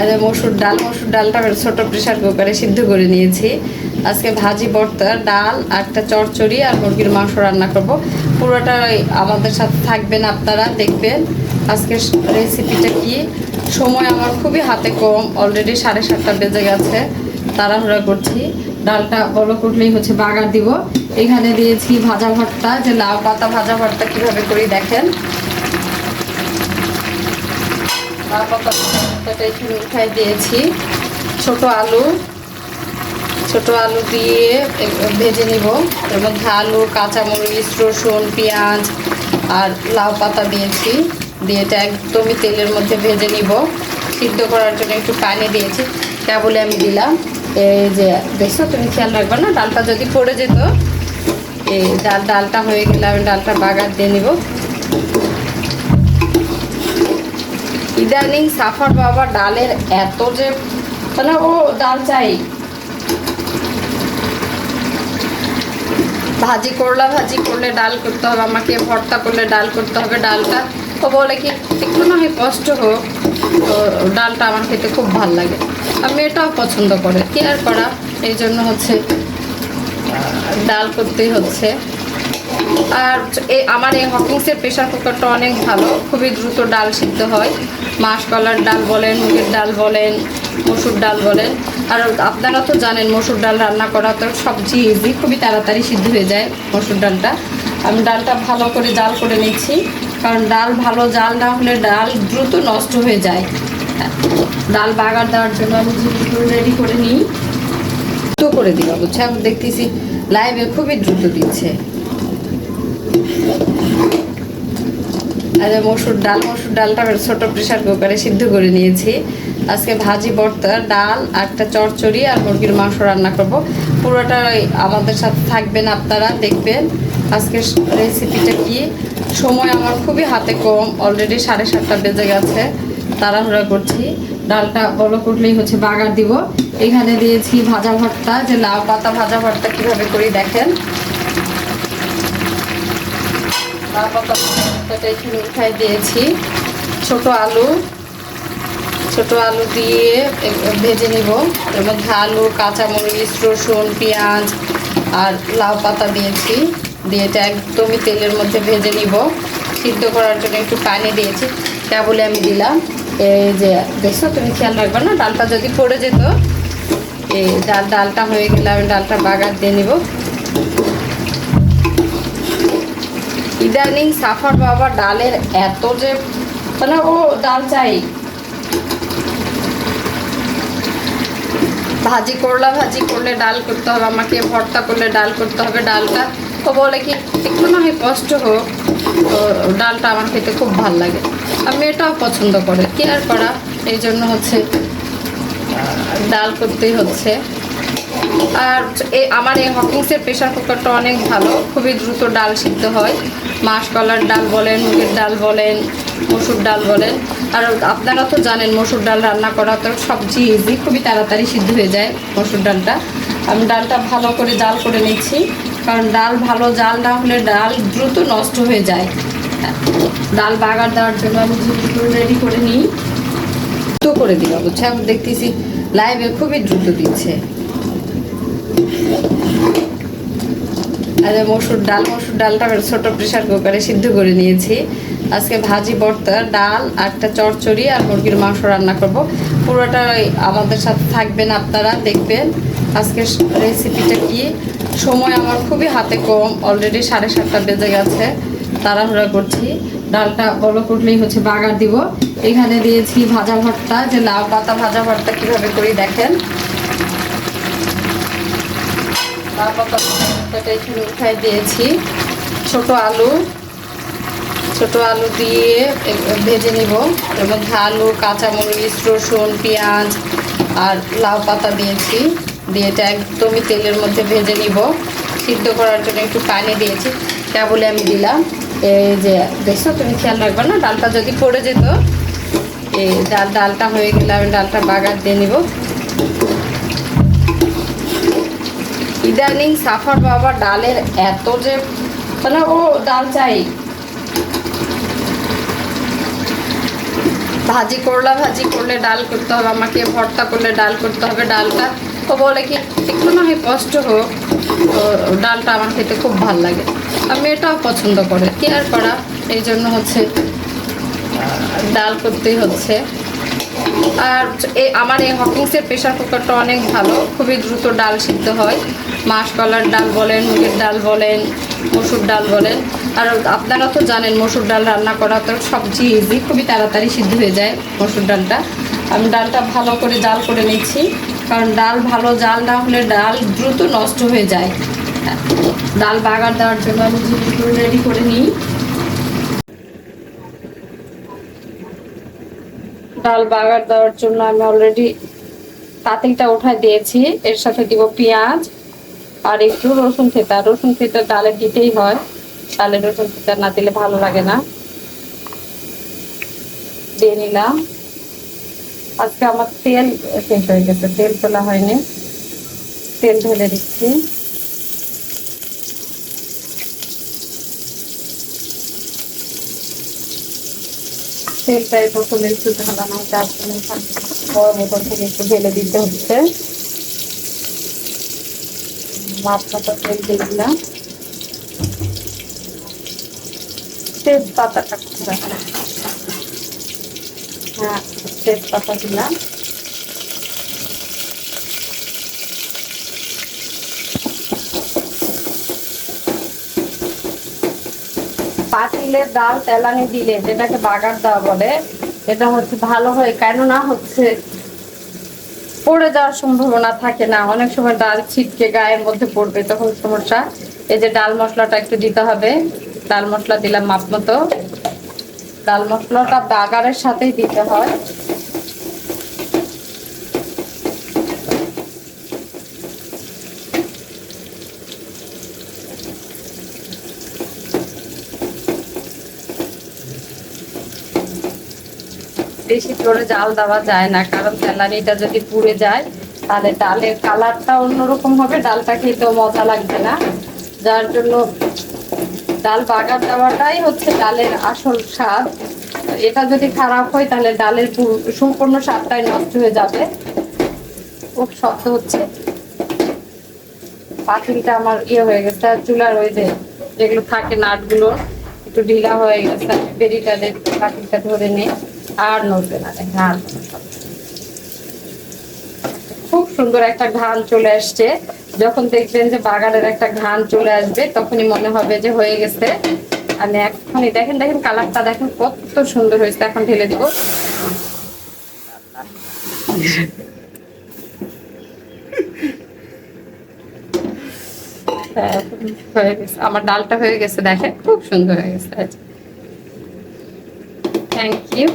আর মসুর ডাল, মসুর ডালটা ছোট প্রেশার কুকারে সিদ্ধ করে নিয়েছি। আজকে ভাজি, ভর্তা, ডাল একটা চচ্চড়ি আর মুরগির মাংস রান্না করব। পুরোটা আমাদের সাথে থাকবেন আপনারা, দেখবেন আজকের রেসিপিটা কি। সময় আমার খুবই হাতে কম অলরেডি সাড়ে সাতটা বেজে গেছে, তাড়াহুড়া করছি। ডালটা বড় করলেই হচ্ছে বাগার দিব। এখানে দিয়েছি ভাজা ভর্তা, যে লাউ পাতা ভাজা ভর্তা কীভাবে করি দেখেন। লাউ পাতা ভর্তাটা এখানে উঠাই দিয়েছি। ছোট আলু ছোট আলু দিয়ে ভেজে নিব। এর মধ্যে আলু, কাঁচামরিচ, রসুন, পেঁয়াজ আর লাউ পাতা দিয়েছি। দিয়ে এটা একদমই তেলের মধ্যে ভেজে নিব। সিদ্ধ করার জন্য একটু পানি দিয়েছি। কেবলে আমি দিলাম। এই যে, দেখছ, তুমি খেয়াল রাখবে না, ডালটা যদি পড়ে যেত, এই ডাল, ডালটা হয়ে গেলে আমি ডালটা বাগার দিয়ে নিব। ইদানিং সাফার বাবা ডালের এত যে মানে ও ডাল চাই। ভাজি করলা, ভাজি করলে ডাল করতে হবে, আমাকে ভর্তা করলে ডাল করতে হবে, ডালটা। ও বলে কি, একটু না হয় কষ্ট হোক। তো ডালটা আমার খেতে খুব ভালো লাগে। আমি এটাও পছন্দ করে। কি আর করা, এই জন্য হচ্ছে ডাল করতেই হচ্ছে। আর এই আমার এই হকিংসের প্রেশার কুকারটা অনেক ভালো, খুবই দ্রুত ডাল সিদ্ধ হয়। মাসকলার ডাল বলেন, মুগের ডাল বলেন, মসুর ডাল বলেন। আর আপনারা তো জানেন, মসুর ডাল রান্না করা তো সবজি ইজি খুবই তাড়াতাড়ি সিদ্ধ হয়ে যায় মসুর ডালটা। আমি ডালটা ভালো করে জাল করে নিচ্ছি, কারণ ডাল ভালো জাল না হলে ডাল দ্রুত নষ্ট হয়ে যায়। ডাল বাগার দেওয়ার জন্য আমি জিনিসগুলো রেডি করে নিই। দ্রুত করে দিবা বুঝছ আমি দেখতেছি লাইভে খুবই দ্রুত দিচ্ছে। এই মসুর ডাল, মসুর ডালটা ছোট প্রেশার কুকারে সিদ্ধ করে নিয়েছি। আজকে ভাজি, ভর্তা, ডাল একটা চচ্চড়ি আর মুরগির মাংস রান্না করব। পুরোটা আমাদের সাথে থাকবেন আপনারা, দেখবেন আজকের রেসিপিটা কি। সময় আমার খুবই হাতে কম অলরেডি সাড়ে সাতটা বেজে গেছে, তাড়াহুড়া করছি। ডালটা বড় করলেই হচ্ছে বাগার দিব। এখানে দিয়েছি ভাজা ভর্তা, যে লাউ পাতা ভাজা ভর্তা কীভাবে করি দেখেন। ভর্তাটা এখানে উঠাই দিয়েছি। ছোট আলু ছোট আলু দিয়ে ভেজে নিব এর মধ্যে আলু, কাঁচামরিচ, রসুন, পেঁয়াজ আর লাউ পাতা দিয়েছি। দিয়ে এটা একদমই তেলের মধ্যে ভেজে নিব। সিদ্ধ করার জন্য একটু পানি দিয়েছি। কেবলে আমি দিলাম। এই যে দেখছ, তুমি খেয়াল রাখবে না, ডালটা যদি পড়ে যেত, এই ডাল, ডালটা হয়ে গেলে আমি ডালটা বাগার দিয়ে নিব। ইদানিং সাফার বাবা ডালের এত যে মানে ও ডাল চাই। ভাজি করলা, ভাজি করলে ডাল করতে হবে, আমাকে ভর্তা করলে ডাল করতে হবে, ডালটা। ও বলে কি, একটু না হয় কষ্ট হোক, তো ডালটা আমার খেতে খুব ভালো লাগে। আমি এটাও পছন্দ করে, কি আর করা? এই জন্য হচ্ছে, ডাল করতেই হচ্ছে। আর আমার এই হকিংসের প্রেশার কুকারটা অনেক ভালো, খুবই দ্রুত ডাল সিদ্ধ হয়। মাসকলার ডাল বলেন, মুগের ডাল বলেন, মসুর ডাল বলেন। আর আপনারা তো জানেন, মসুর ডাল রান্না করা তো সবজি ইজি খুবই তাড়াতাড়ি সিদ্ধ হয়ে যায় মসুর ডালটা। আমি ডালটা ভালো করে জাল করে নিচ্ছি, কারণ ডাল ভালো জাল না হলে ডাল দ্রুত নষ্ট হয়ে যায়। ডাল বাগার দেওয়ার জন্য আমি জিনিসগুলো রেডি করে নিই দ্রুত করে দিবা বুঝছ আমি দেখতেছি লাইভে খুবই দ্রুত দিচ্ছে। মসুর ডাল, মসুর ডালটা ছোট প্রেশার কুকারে সিদ্ধ করে নিয়েছি। আজকে ভাজি, ভর্তা, ডাল আর একটা চচ্চড়ি আর মুরগির মাংস রান্না করব। পুরোটা আমাদের সাথে থাকবেন আপনারা, দেখবেন আজকে রেসিপিটা কি। সময় আমার খুবই হাতে কম অলরেডি সাড়ে সাতটা বেজে গেছে, তাড়াহুড়া করছি। ডালটা বড় করলেই হচ্ছে বাগার দিব। এখানে দিয়েছি ভাজা ভর্তা, যে লাউ পাতা ভাজা ভর্তা কীভাবে করি দেখেন। লাউ পাতা ভর্তাটা এখানে উঠাই দিয়েছি। ছোট আলু ছোট আলু দিয়ে ভেজে নিব। এর মধ্যে আলু, কাঁচামরিচ, রসুন, পেঁয়াজ আর লাউ পাতা দিয়েছি। দিয়ে এটা একদমই তেলের মধ্যে ভেজে নিব। সিদ্ধ করার জন্য একটু পানি দিয়েছি। কেবলে আমি দিলাম। এই যে, দেখছ, তুমি খেয়াল রাখবে না, ডালটা যদি পড়ে যেত, এই ডাল ডালটা হয়ে গেলে আমি ডালটা বাগার দিয়ে নিব। ইদানিং সাফার বাবা ডালের এত যে মানে ও ডাল চাই। ভাজি করলা ভাজি করলে ডাল করতে হবে, আমাকে ভর্তা করলে ডাল করতে হবে, ডালটা। ও বলে কি, একটু না হয় কষ্ট হোক, তো ডালটা আমার খেতে খুব ভালো লাগে। আর মেয়েটাও পছন্দ করে। কি আর করা? এই জন্য হচ্ছে, ডাল করতেই হচ্ছে। আর আমার এই হকিংসের প্রেশার কুকারটা অনেক ভালো, খুবই দ্রুত ডাল সিদ্ধ হয়। মাসকলার ডাল বলেন, মুগের ডাল বলেন, মসুর ডাল বলেন। আর আপনারা তো জানেন, মসুর ডাল রান্না করা তো সবচেয়ে ইজি খুবই তাড়াতাড়ি সিদ্ধ হয়ে যায় মসুর ডালটা। আমি ডালটা ভালো করে জাল করে নিচ্ছি, কারণ ডাল ভালো জাল না হলে ডাল দ্রুত নষ্ট হয়ে যায়। ডাল বাগার দেওয়ার জন্য আমি জিনিসগুলো রেডি করে নিই। ডাল বাগার দেওয়ার জন্য আমি অলরেডি পাতিলটা উঠায় দিয়েছি, এর সাথে দিব পেঁয়াজ আর একটু রসুন থেতা রসুন থেতা ডালে দিতেই হয়। ডালে রসুন থেতা না দিলে ভালো লাগে না। দিয়ে নিলাম। আজকে আমার তেল শেষ হয়ে গেছে, তেল তোলা হয়নি। তেল ঢেলে দিচ্ছি। তেলটা বোতলে একটু ঢালানো চার বোতল থেকে একটু ঢেলে দিতে হচ্ছে। মাপটা তেল দিয়ে দিলাম। তেজপাতাটা হ্যাঁ তেজপাতা দিলাম। পাতিলের ডাল তেলানি দিলে, যেটাকে বাগার দেওয়া বলে, এটা হচ্ছে ভালো হয়। কেননা হচ্ছে পড়ে যাওয়ার সম্ভাবনা থাকে না। অনেক সময় ডাল ছিটকে গায়ের মধ্যে পড়বে, তখন সমস্যা। এই যে ডাল মশলাটা একটু দিতে হবে। ডাল মশলা দিলাম মাপ মতো ডাল মশলাটা বাগারের সাথেই দিতে হয়। বেশি জোরে জাল দেওয়া যায় না, কারণ তেলানিটা যদি পুড়ে যায়, তাহলে ডালের কালারটা অন্যরকম হবে, ডালটা খেতেও মজা লাগবে না। যার জন্য ডাল বাগার দেওয়াটাই হচ্ছে ডালের আসল স্বাদ। এটা যদি খারাপ হয়, তাহলে ডালের সম্পূর্ণ স্বাদটাই নষ্ট হয়ে যাবে। খুব শক্ত হচ্ছে পাখিটা আমার ইয়ে হয়ে গেছে আর চুলার যেগুলো থাকে নাটগুলো, একটু ঢিলা হয়ে গেছে, আমি বেরিটা পাখিটা ধরে নিয়ে আর নড়বে না, দেখেন। খুব সুন্দর একটা ঘ্রাণ চলে আসছে। যখন দেখবেন যে বাগানের একটা ঘ্রাণ চলে আসবে, তখনই মনে হবে যে হয়ে গেছে। আমি এখনই দেখেন দেখেন কালারটা, দেখেন কত সুন্দর হয়েছে। এখন ঢেলে দিব। আমার ডালটা হয়ে গেছে, দেখেন, খুব সুন্দর হয়ে গেছে। Thank you